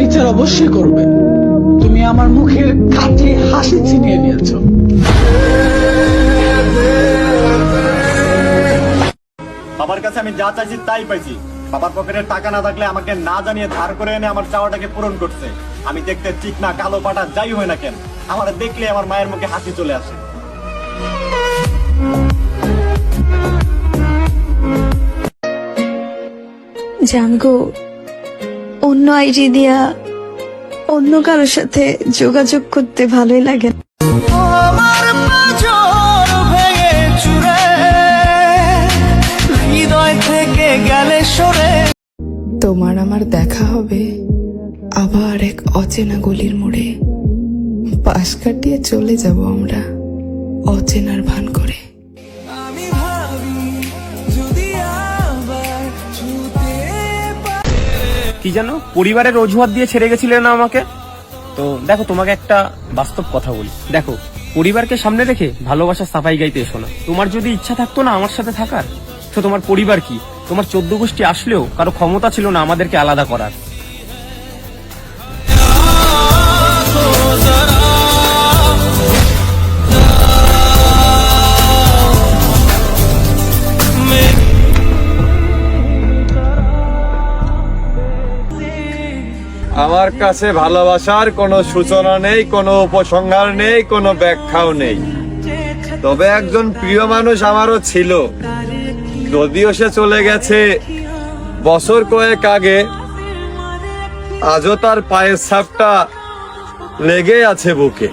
বিচার অবশ্যই করবে। তুমি আমার মুখের খাঁটি হাসি ছিনিয়ে নিয়েছো। বাবার কাছে আমি যা চাইছি তাই পাইছি। বাবার পকেটের টাকা না থাকলে আমাকে না জানিয়ে ধার করে এনে আমার চাওয়াটাকে পূরণ করছে। আমি দেখতে ঠিক না কালো পাটা যাই হয় না কেন। আমার দেখলে আমার মায়ের মুখে হাসি চলে আসে। জানগো অন্য আইডি দিয়া অন্য কারোর সাথে যোগাযোগ করতে ভালোই লাগে তোমার আমার দেখা হবে আবার এক অচেনা গলির মোড়ে। পাশ কাটিয়ে চলে যাব আমরা অচেনার ভান করে। কি জানো? পরিবারের অজুহাত দিয়ে ছেড়ে গেছিলে না আমাকে? তো দেখো, তোমাকে একটা বাস্তব কথা বলি। দেখো, পরিবারকে সামনে রেখে ভালোবাসা সাফাই গাইতে এসো না। তোমার যদি ইচ্ছা থাকতো না আমার সাথে থাকার, তো তোমার পরিবার কি? তোমার চোদ্দ গোষ্ঠী আসলেও কারও ক্ষমতা ছিল না আমাদেরকে আলাদা করার। আমার কাছে ভালোবাসার কোনো সূচনা নেই, কোনো উপসংহার নেই, কোনো ব্যাখ্যাও নেই। তবে একজন প্রিয় মানুষ আমারও ছিল। যদিও সে চলে গেছে, বছর কয়েক আগে, আজও তার পায়ের ছাপটা লেগে আছে বুকে।